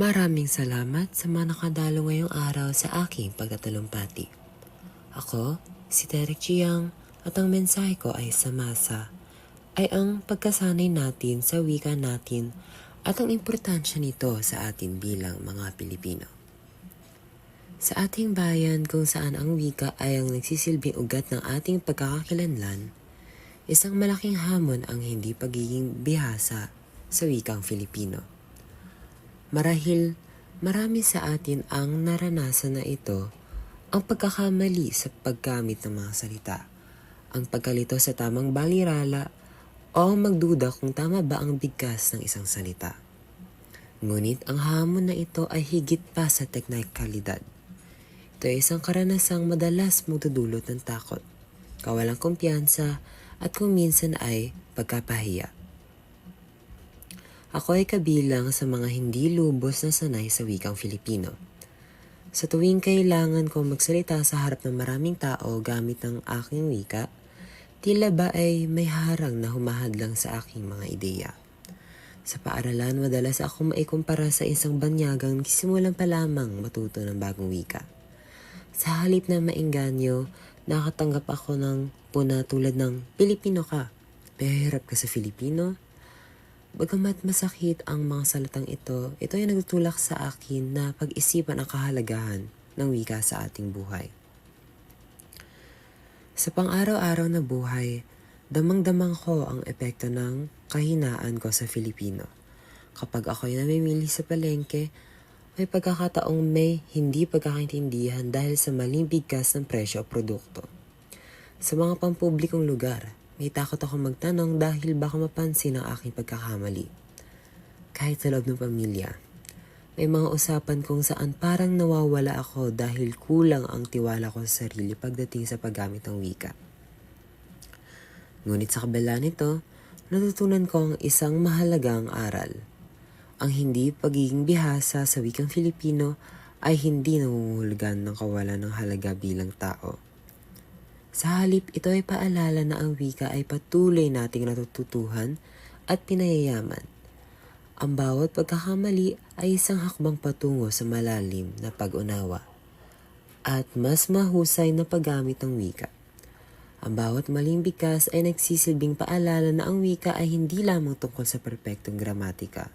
Maraming salamat sa mga nakadalo ngayong araw sa aking pagtatalumpati. Ako, si Derek Chiang, at ang mensahe ko ay sa masa, ay ang pagkasanay natin sa wika natin at ang importansya nito sa atin bilang mga Pilipino. Sa ating bayan kung saan ang wika ay ang nagsisilbing ugat ng ating pagkakakilanlan, isang malaking hamon ang hindi pagiging bihasa sa wikang Filipino. Marahil marami sa atin ang naranasan na ito ang pagkakamali sa paggamit ng mga salita, ang pagkalito sa tamang balirala o magduda kung tama ba ang bigkas ng isang salita. Ngunit ang hamon na ito ay higit pa sa teknikalidad. Ito ay isang karanasang madalas magdudulot ng takot, kawalang kumpiyansa at kung minsan ay pagkapahiya. Ako ay kabilang sa mga hindi lubos na sanay sa wikang Filipino. Sa tuwing kailangan kong magsalita sa harap ng maraming tao gamit ang aking wika, tila ba ay may harang na humahadlang sa aking mga ideya. Sa paaralan, madalas ako maikumpara sa isang banyagang simulan pa lamang matuto ng bagong wika. Sa halip na maingganyo, nakatanggap ako ng puna tulad ng Pilipino ka, pahirap ka sa Filipino, Bagamat masakit ang mga salitang ito, ito ay nagtutulak sa akin na pag-isipan ang kahalagahan ng wika sa ating buhay. Sa pang-araw-araw na buhay, damang-damang ko ang epekto ng kahinaan ko sa Filipino. Kapag ako'y namimili sa palengke, may pagkakataong may hindi pagkakaintindihan dahil sa maling bigkas ng presyo o produkto. Sa mga pampublikong lugar, may takot ako magtanong dahil baka mapansin ang aking pagkakamali. Kahit sa loob ng pamilya, may mga usapan kung saan parang nawawala ako dahil kulang ang tiwala ko sa sarili pagdating sa paggamit ng wika. Ngunit sa kabila nito, natutunan ko ang isang mahalagang aral. Ang hindi pagiging bihasa sa wikang Filipino ay hindi nangunghulugan ng kawalan ng halaga bilang tao. Sa halip, ito ay paalala na ang wika ay patuloy nating natututuhan at pinayayaman. Ang bawat pagkakamali ay isang hakbang patungo sa malalim na pag-unawa at mas mahusay na paggamit ng wika. Ang bawat maling bigkas ay nagsisilbing paalala na ang wika ay hindi lamang tungkol sa perpektong gramatika,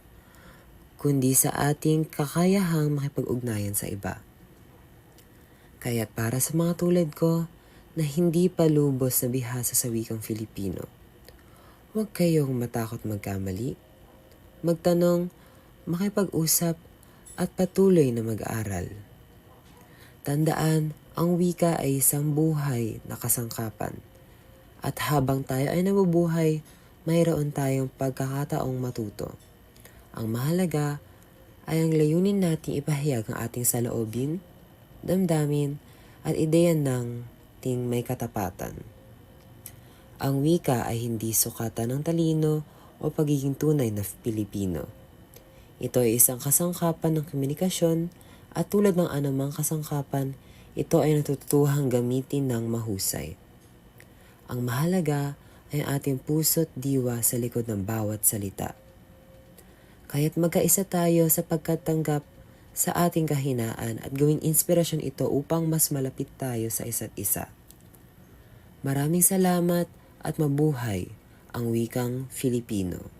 kundi sa ating kakayahang makipag-ugnayan sa iba. Kaya't para sa mga tulad ko na hindi pa lubos na bihasa sa wikang Filipino, huwag kayong matakot magkamali, magtanong, makipag-usap at patuloy na mag-aaral. Tandaan, ang wika ay isang buhay na kasangkapan. At habang tayo ay nabubuhay, mayroon tayong pagkakataong matuto. Ang mahalaga ay ang layunin nating ipahayag ang ating saloobin, damdamin, at ideya ng ting may katapatan. Ang wika ay hindi sukatan ng talino o pagiging tunay na Pilipino. Ito ay isang kasangkapan ng komunikasyon at tulad ng anumang kasangkapan, ito ay natutuhang gamitin ng mahusay. Ang mahalaga ay ating puso't diwa sa likod ng bawat salita. Kaya't magkaisa tayo sa pagkatanggap sa ating kahinaan at gawing inspirasyon ito upang mas malapit tayo sa isa't isa. Maraming salamat at mabuhay ang wikang Filipino.